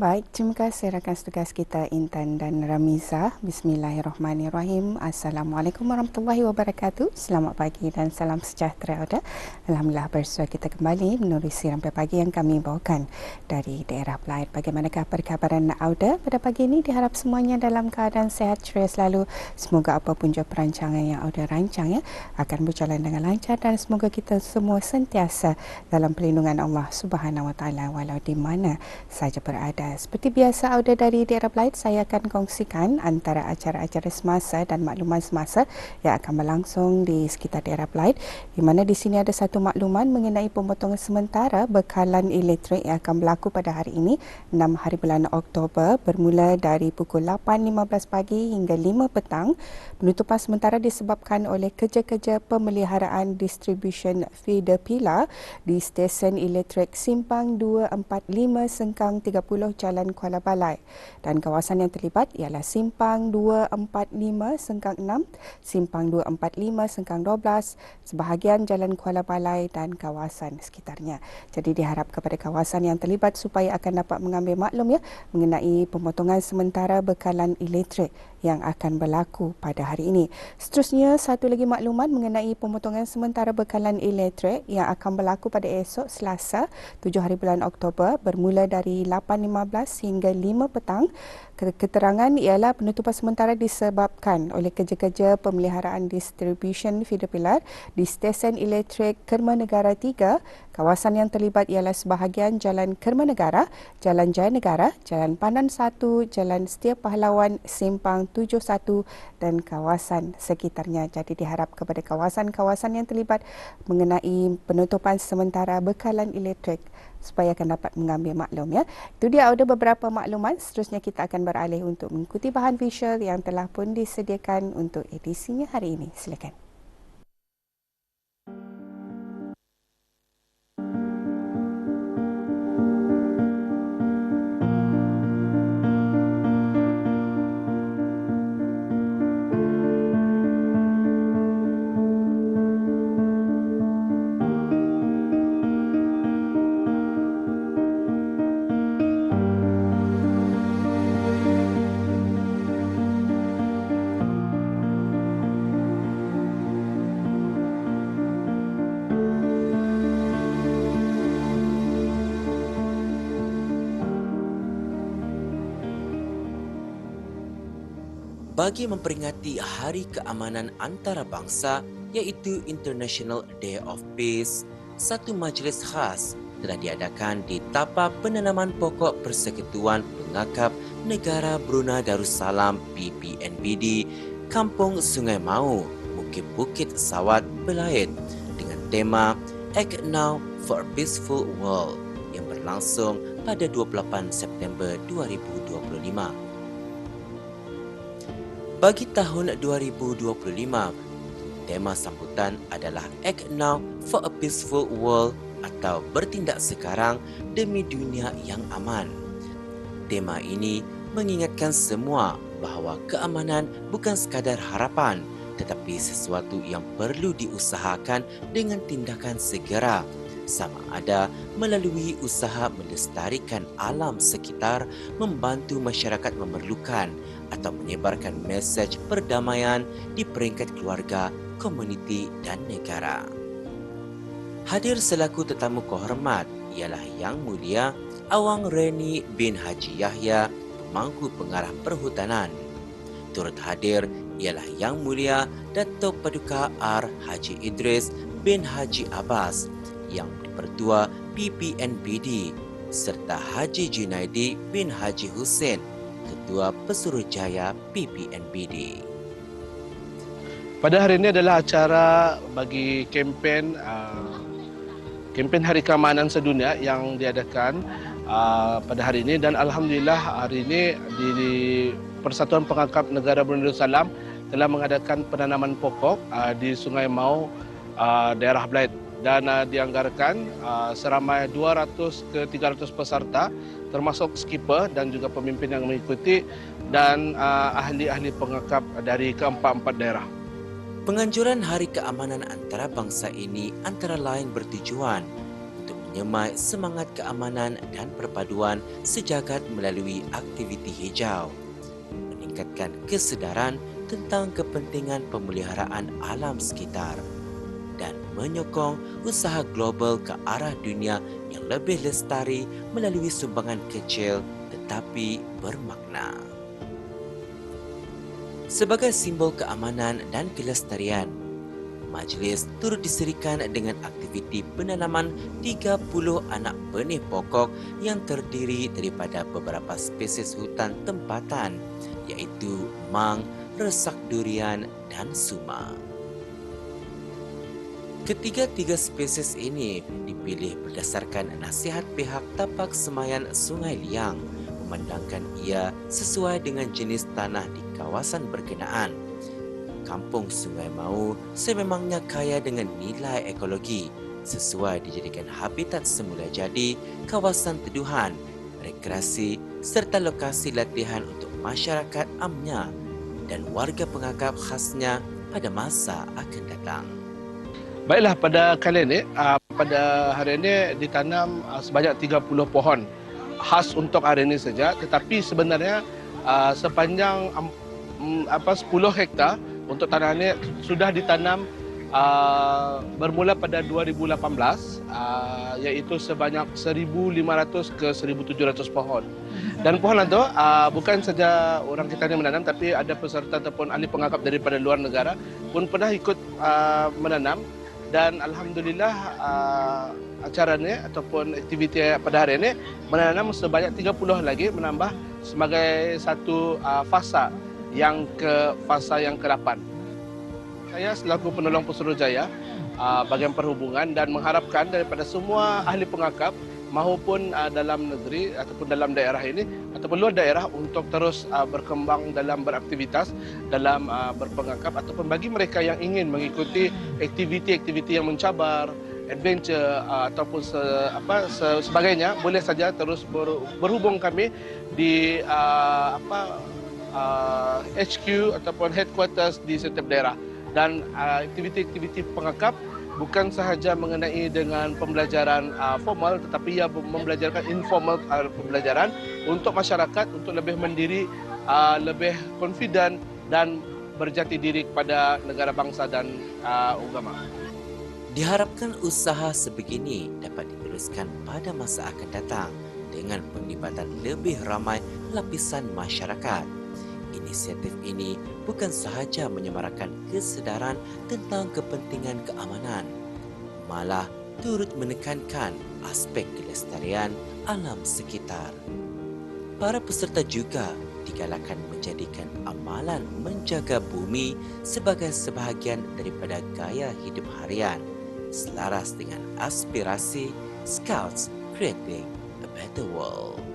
Baik, terima kasih rakan tugas kita Intan dan Ramiza. Bismillahirrahmanirrahim. Assalamualaikum warahmatullahi wabarakatuh. Selamat pagi dan salam sejahtera. Ada. Alhamdulillah bersua kita kembali menerusi rampai pagi yang kami bawakan dari daerah Pelaid. Bagaimanakah perkabaran Auda pada pagi ini? Diharap semuanya dalam keadaan sehat ceria selalu. Semoga apapun jua perancangan yang Auda rancang ya akan berjalan dengan lancar dan semoga kita semua sentiasa dalam perlindungan Allah Subhanahu Wa Taala walau di mana saja berada seperti biasa Auda dari daerah Belaid, saya akan kongsikan antara acara-acara semasa dan makluman semasa yang akan berlangsung di sekitar daerah Belaid. Di mana di sini ada satu makluman mengenai pemotongan sementara bekalan elektrik yang akan berlaku pada hari ini, 6 hari bulan Oktober, bermula dari pukul 8.15 pagi hingga 5 petang. Penutupan sementara disebabkan oleh kerja-kerja pemeliharaan distribution feeder pilar di stesen elektrik Simpang 245 Sengkang 30 Jalan Kuala Balai dan kawasan yang terlibat ialah Simpang 245 Sengkang 6, Simpang 245 Sengkang 12, sebahagian Jalan Kuala Balai dan kawasan sekitarnya. Jadi diharap kepada kawasan yang terlibat supaya akan dapat mengambil maklum ya mengenai pemotongan sementara bekalan elektrik yang akan berlaku pada hari ini. Seterusnya, satu lagi maklumat mengenai pemotongan sementara bekalan elektrik yang akan berlaku pada esok Selasa 7 hari bulan Oktober bermula dari 8.15 hingga 5 petang Keterangan ialah penutupan sementara disebabkan oleh kerja-kerja pemeliharaan distribution feeder pilar di stesen elektrik Kermanegara 3. Kawasan yang terlibat ialah sebahagian Jalan Kermanegara, Jalan Jaya Negara, Jalan Pandan 1, Jalan Setia Pahlawan, Simpang 71 dan kawasan sekitarnya. Jadi diharap kepada kawasan-kawasan yang terlibat mengenai penutupan sementara bekalan elektrik supaya akan dapat mengambil maklum ya. Itu dia ada beberapa makluman. Seterusnya kita akan beralih untuk mengikuti bahan visual yang telah pun disediakan untuk edisinya hari ini. Silakan. Bagi memperingati Hari Keamanan Antarabangsa iaitu International Day of Peace, satu majlis khas telah diadakan di tapak penanaman pokok Persekutuan Pengakap Negara Brunei Darussalam PPNBD, Kampung Sungai Mau, Bukit Bukit Sawat, Belaid dengan tema Act Now for a Peaceful World yang berlangsung pada 28 September 2025. Bagi tahun 2025, tema sambutan adalah Act Now for a Peaceful World atau bertindak sekarang demi dunia yang aman. Tema ini mengingatkan semua bahawa keamanan bukan sekadar harapan tetapi sesuatu yang perlu diusahakan dengan tindakan segera sama ada melalui usaha melestarikan alam sekitar membantu masyarakat memerlukan atau menyebarkan mesej perdamaian di peringkat keluarga, komuniti dan negara. Hadir selaku tetamu kehormat ialah Yang Mulia Awang Reni bin Haji Yahya, pemangku pengarah perhutanan. Turut hadir ialah Yang Mulia Datuk Paduka R. Haji Idris bin Haji Abbas, Yang Pertua PPNBD serta Haji Junaidi bin Haji Hussein Ketua Pesuruhjaya PPNBD. Pada hari ini adalah acara bagi kempen uh, kempen Hari Keamanan Sedunia yang diadakan uh, pada hari ini dan alhamdulillah hari ini di, di Persatuan Pengangkap Negara Brunei Darussalam telah mengadakan penanaman pokok uh, di Sungai Mau uh, daerah Belaid dan uh, dianggarkan uh, seramai 200 ke 300 peserta termasuk skipper dan juga pemimpin yang mengikuti dan uh, ahli-ahli pengakap dari keempat-empat daerah. Penganjuran Hari Keamanan Antarabangsa ini antara lain bertujuan untuk menyemai semangat keamanan dan perpaduan sejagat melalui aktiviti hijau, meningkatkan kesedaran tentang kepentingan pemeliharaan alam sekitar dan menyokong usaha global ke arah dunia yang lebih lestari melalui sumbangan kecil tetapi bermakna. Sebagai simbol keamanan dan kelestarian, majlis turut diserikan dengan aktiviti penanaman 30 anak benih pokok yang terdiri daripada beberapa spesies hutan tempatan iaitu mang, resak durian dan suma. Ketiga-tiga spesies ini dipilih berdasarkan nasihat pihak tapak semayan Sungai Liang memandangkan ia sesuai dengan jenis tanah di kawasan berkenaan kampung Sungai Mau sememangnya kaya dengan nilai ekologi sesuai dijadikan habitat semula jadi kawasan teduhan, rekreasi serta lokasi latihan untuk masyarakat amnya dan warga pengakap khasnya pada masa akan datang. Baiklah pada kali ini, ah, pada hari ini ditanam ah, sebanyak 30 pohon khas untuk hari ini saja tetapi sebenarnya ah, sepanjang mm, apa 10 hektar untuk tanah ini sudah ditanam uh, bermula pada 2018 uh, iaitu sebanyak 1500 ke 1700 pohon. Dan pohon itu uh, bukan saja orang kita yang menanam tapi ada peserta ataupun ahli pengakap daripada luar negara pun pernah ikut uh, menanam dan alhamdulillah uh, acara ini ataupun aktiviti pada hari ini menanam sebanyak 30 lagi menambah sebagai satu uh, fasa yang ke fasa yang ke-8. Saya selaku penolong Pesuruhjaya uh, bagian perhubungan dan mengharapkan daripada semua ahli pengakap maupun uh, dalam negeri ataupun dalam daerah ini ataupun luar daerah untuk terus uh, berkembang dalam beraktivitas dalam berpengakap ataupun bagi mereka yang ingin mengikuti aktiviti-aktiviti yang mencabar adventure ataupun se, apa se, sebagainya boleh saja terus ber, berhubung kami di uh, apa uh, HQ ataupun headquarters di setiap daerah. Dan uh, aktiviti-aktiviti pengakap bukan sahaja mengenai dengan pembelajaran uh, formal tetapi ia membelajarkan informal uh, pembelajaran untuk masyarakat untuk lebih mandiri uh, lebih confident dan berjati diri kepada negara bangsa dan uh, agama. Diharapkan usaha sebegini dapat diteruskan pada masa akan datang dengan penglibatan lebih ramai lapisan masyarakat inisiatif ini bukan sahaja menyemarakan kesedaran tentang kepentingan keamanan, malah turut menekankan aspek kelestarian alam sekitar. Para peserta juga digalakkan menjadikan amalan menjaga bumi sebagai sebahagian daripada gaya hidup harian selaras dengan aspirasi Scouts Creating a Better World.